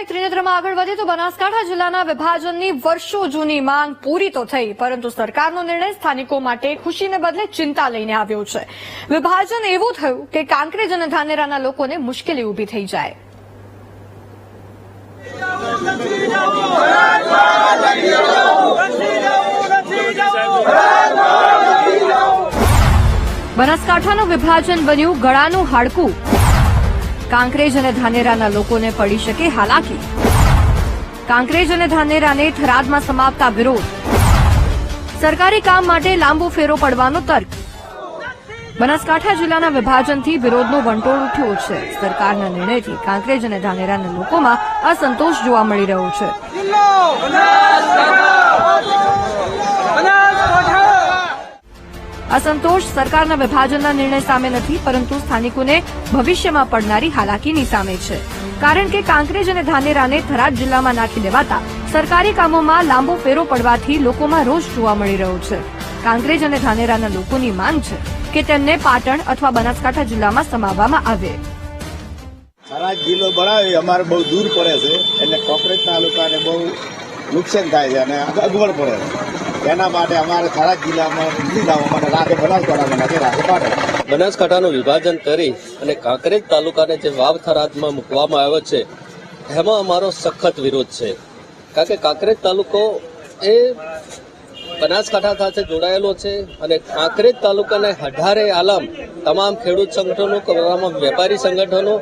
સાપ્તાહિક ત્રિનેત્રમાં આગળ વધે તો બનાસકાંઠા જિલ્લાના વિભાજનની વર્ષો જૂની માંગ પૂરી તો થઈ, પરંતુ સરકારનો નિર્ણય સ્થાનિકો માટે ખુશીને બદલે ચિંતા લઈને આવ્યો છે. વિભાજન એવું થયું કે કાંકરેજ અને ધાનેરાના લોકોને મુશ્કેલી ઊભી થઈ જાય. બનાસકાંઠાનું વિભાજન બન્યું ગળાનું હાડકું. કાંકરેજ અને ધાનેરાના લોકોને પડી શકે હાલાકી. કાંકરેજ અને ધાનેરાને થરાદમાં સમાપતા વિરોધ. સરકારી કામ માટે લાંબો ફેરો પડવાનો તર્ક. બનાસકાંઠા જિલ્લાના વિભાજનથી વિરોધનો વંટોળ ઉઠ્યો છે. સરકારના નિર્ણયથી કાંકરેજ અને ધાનેરાના લોકોમાં અસંતોષ જોવા મળી રહ્યો છે. અસંતોષ સરકારના વિભાજનના નિર્ણય સામે નથી, પરંતુ સ્થાનિકોને ભવિષ્યમાં પડનારી હાલાકીની સામે છે. કારણ કે કાંકરેજ અને ધાનેરાને થરાદ જિલ્લામાં નાખી દેવાતા સરકારી કામોમાં લાંબો ફેરો પડવાથી લોકોમાં રોષ જોવા મળી રહ્યો છે. કાંકરેજ અને ધાનેરાના લોકોની માંગ છે કે તેમને પાટણ અથવા બનાસકાંઠા જિલ્લામાં સમાવવામાં આવે. થરાદ જિલ્લો બનાવી, અમારે બહુ દૂર પડે છે. એટલે કોકરેજ તાલુકાને બહુ નુકસાન થાય છે અને અગવડ પડે એના માટે અમારે થરાદ જિલ્લામાં જવા માટે બનાસકાંઠાનું વિભાજન કરી અને કાંકરેજ તાલુકાને જે વાવ થરાદમાં મૂકવામાં આવ્યો છે, એમાં અમારો સખત વિરોધ છે. કારણ કે કાંકરેજ તાલુકો એ બનાસકાંઠા સાથે જોડાયેલો છે અને કાંકરેજ તાલુકાને અઢારે આલમ તમામ ખેડૂત સંગઠનો વેપારી સંગઠનો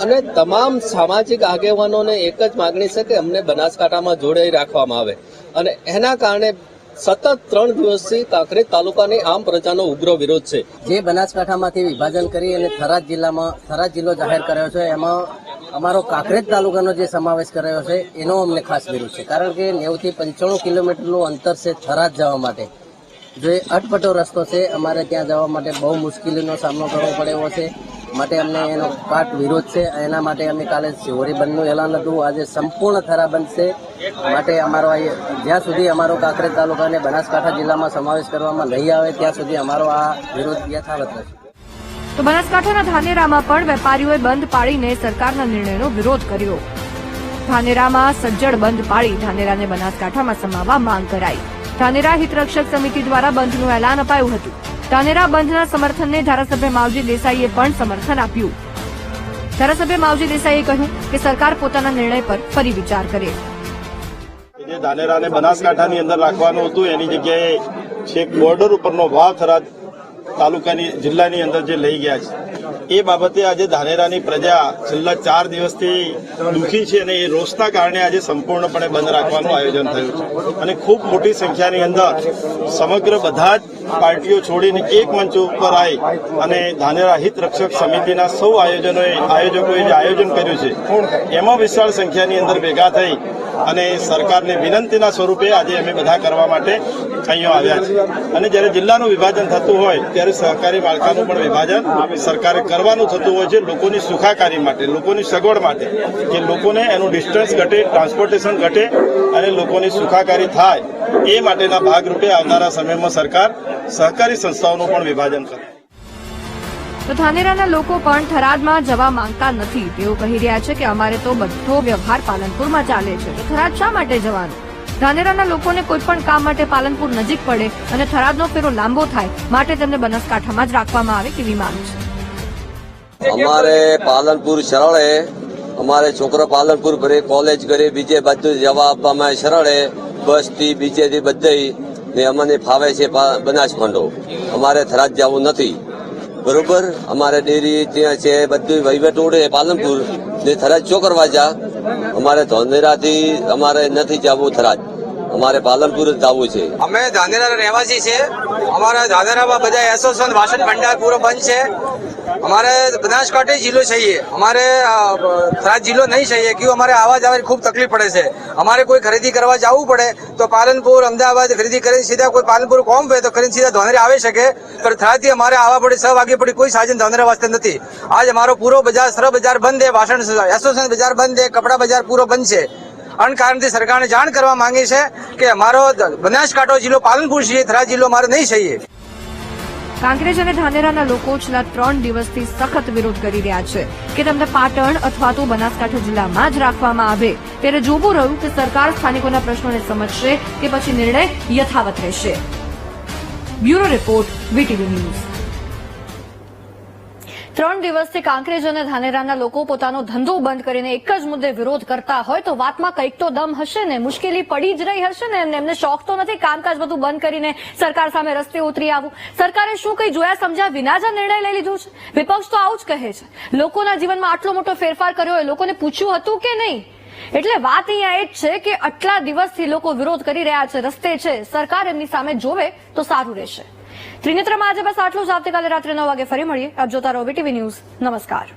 અને તમામ સામાજિક આગેવાનોને એક જ માગણી છે કે અમને બનાસકાંઠામાં જોડાઈ રાખવામાં આવે. અને એના કારણે સતત ત્રણ દિવસથી કાંકરેજ તાલુકાની આમ પ્રજાનો ઉગ્ર વિરોધ છે. જે બનાસકાંઠામાંથી વિભાજન કરી અને થરાદ જિલ્લામાં, થરાદ જિલ્લો જાહેર કર્યો છે, એમાં અમારો કાંકરેજ તાલુકાનો જે સમાવેશ કરાયો છે, એનો અમને ખાસ વિરોધ છે. કારણ કે નેવથી પંચાણું કિલોમીટરનું અંતર છે થરાદ જવા માટે. જે અટપટો રસ્તો છે, અમારે ત્યાં જવા માટે બહુ મુશ્કેલીનો સામનો કરવો પડે એવો છે. માટે અમને એનો પાઠ વિરોધ છે. એના માટે અમે કાલે શિવોરી બંધનું એલાન હતું. આજે સંપૂર્ણ થરા બંધ છે માટે અમારો જ્યાં સુધી અમારો કાંકરેજ તાલુકાને બનાસકાંઠા જિલ્લામાં સમાવેશ કરવામાં નહીં આવે, ત્યાં સુધી અમારો આ વિરોધ યથાવત રહેશે. તો બનાસકાંઠાના ધાનેરામાં પણ વેપારીઓએ બંધ પાડીને સરકારના નિર્ણયનો વિરોધ કર્યો. ધાનેરામાં સજ્જડ બંધ પાડી ધાનેરાને બનાસકાંઠામાં સમાવવા માંગ કરાઈ. ધાનેરા હિતરક્ષક સમિતિ દ્વારા બંધનું એલાન અપાયું હતું. ધાનેરા બંધના સમર્થનને ધારાસભ્ય માવજી દેસાઈએ પણ સમર્થન આપ્યું. ધારાસભ્ય માવજી દેસાઈએ કહ્યું કે સરકાર પોતાના નિર્ણય પર ફરી વિચાર કરે. જે ધાનેરાને બનાસકાંઠાની અંદર રાખવાનું હતું, એની જગ્યાએ છેક બોર્ડર ઉપરનો ભાવ થરાદ તાલુકાની, જિલ્લાની અંદર જે લઈ ગયા છે. એ બાબતે આજે ધાનેરાની પ્રજા છેલ્લા ચાર દિવસથી દુઃખી છે અને એ રોષના કારણે આજે સંપૂર્ણપણે બંધ રાખવાનું આયોજન થયું છે. અને ખૂબ મોટી સંખ્યાની અંદર સમગ્ર બધા જ પાર્ટીઓ છોડીને એક મંચ ઉપર આવી અને ધાનેરા હિત રક્ષક સમિતિના સૌ આયોજનોએ, આયોજકોએ જે આયોજન કર્યું છે, એમાં વિશાળ સંખ્યાની અંદર ભેગા થઈ અને સરકારને વિનંતીના સ્વરૂપે આજે અમે બધા કરવા માટે અહીંયા આવ્યા છે અને જ્યારે જિલ્લાનું વિભાજન થતું હોય, ત્યારે સહકારી માળખાનું પણ વિભાજન સરકારે કરવાનું થતું હોય છે લોકોની સુખાકારી માટે, લોકોની સગવડ માટે. કે લોકોને એનું ડિસ્ટન્સ ઘટે ટ્રાન્સપોર્ટેશન ઘટે અને લોકોની સુખાકારી થાય, એ માટેના ભાગરૂપે આવનારા સમયમાં સરકાર સહકારી સંસ્થાઓનું પણ વિભાજન કરે. તો ધાનેરાના લોકો પણ થરાદમાં જવા માંગતા નથી. તેઓ કહી રહ્યા છે કે અમારે તો બધો વ્યવહાર પાલનપુરમાં ચાલે છે. તો થરાદ શા માટે જવાનું? ધાનેરાના લોકોને કોઈ પણ કામ માટે પાલનપુર નજીક પડે અને થરાદનો ફેરો લાંબો થાય, માટે તેમને બનાસકાંઠામાં જ રાખવામાં આવે તેવી માંગ છે. અમારે પાલનપુર સરળે અમારે છોકરો પાલનપુર ભરે, કોલેજ કરે, બીજે બધું જવા આપવામાં સરળે બસથી બીજેથી બધે ને અમને ફાવે છે બનાસકાંઠો. અમારે થરાદ જવું નથી. બરોબર? અમારે ડેરી ત્યાં છે બધું વહીવટ ઉડે પાલનપુર. ને થરાજ ચો કરવા જા? અમારે ધોંધેરાથી અમારે નથી જવું થરાજ અમારે પાલનપુર જ જવું છે. અમે ધાનેરા રહેવાસી છે. અમારા દાદરામાં બધા યશોસંત વાસણ ભંડાર પૂરો બંધ છે. અમારે બનાસકાંઠા જિલ્લો છે અમારે થરાદ જિલ્લો નહીં છે કે અમારે આવા જવાની ખૂબ તકલીફ પડે છે. અમારે કોઈ ખરીદી કરવા જવું પડે તો પાલનપુર, અમદાવાદ ખરીદી કરીને સીધા કોઈ પાલનપુર કોમ હોય તો કરીને સીધા ધોનરે આવી શકે. પણ થરાથી અમારે આવવા પડે, છ વાગે પડે કોઈ સાજન ધોનરે વાસ્તે નથી. આજ અમારો પૂરો બજાર સર બજાર બંધ છે, વાસણ યશોસંત બજાર બંધ છે, કપડા બજાર પૂરો બંધ છે. અણકારણથી સરકારને જાણ કરવા માંગે છે કે અમારો બનાસકાંઠો જિલ્લો, પાલનપુર છે થરા જિલ્લો અમારો નહીં છે કાંકરેજ અને ધાનેરાના લોકો છેલ્લા ત્રણ દિવસથી સખત વિરોધ કરી રહ્યા છે કે તેમને પાટણ અથવા તો બનાસકાંઠા જિલ્લામાં જ રાખવામાં આવે. ત્યારે જોવું રહ્યું કે સરકાર સ્થાનિકોના પ્રશ્નોને સમજશે કે પછી નિર્ણય યથાવત રહેશે. Bureau report, VTV news. ત્રણ દિવસથી કાંકરેજ અને ધાનેરાના લોકો પોતાનો ધંધો બંધ કરીને એક જ મુદ્દે વિરોધ કરતા હોય તો વાતમાં કંઈક તો દમ હશે ને? મુશ્કેલી પડી જ રહી હશે ને? એમને એમને શોખ તો નથી કામકાજ બધું બંધ કરીને સરકાર સામે રસ્તે ઉતરી આવું સરકારે શું કંઈ જોયા સમજ્યા વિના જ નિર્ણય લઈ લીધો છે? વિપક્ષ તો આવું જ કહે છે. લોકોના જીવનમાં આટલો મોટો ફેરફાર કર્યો હોય, લોકોને પૂછ્યું હતું કે નહીં? એટલે વાત અહીંયા એ જ છે કે આટલા દિવસથી લોકો વિરોધ કરી રહ્યા છે, રસ્તે છે. સરકાર એમની સામે જોવે તો સારું રહેશે. ત્રિનેત્રમાં આજે બસ આટલું જ. આવતીકાલે રાત્રે નવ વાગે ફરી મળીએ. આપ જોતા રહો ટીવી ન્યૂઝ નમસ્કાર.